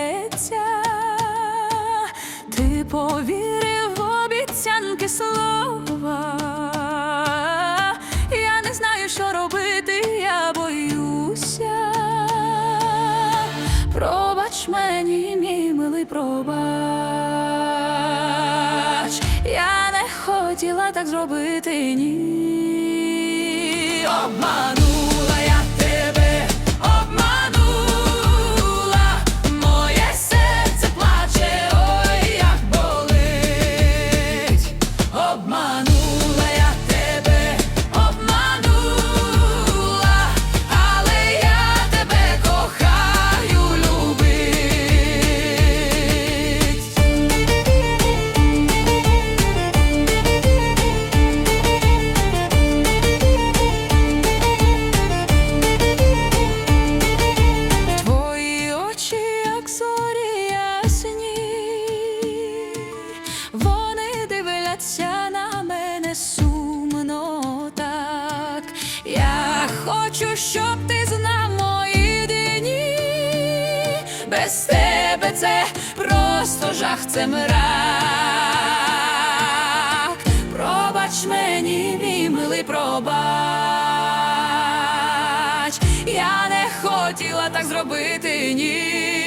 здається, ти повірив в обіцянки слова. Я не знаю, що робити, я боюся. Пробач мені, мій милий пробач. Я не хотіла так зробити ні. обман. Дивляться на мене сумно так. Я хочу, щоб ти знав мої дні. Без тебе це просто жах, це мрак. Пробач мені, мій милий, пробач. Я не хотіла так зробити, ні.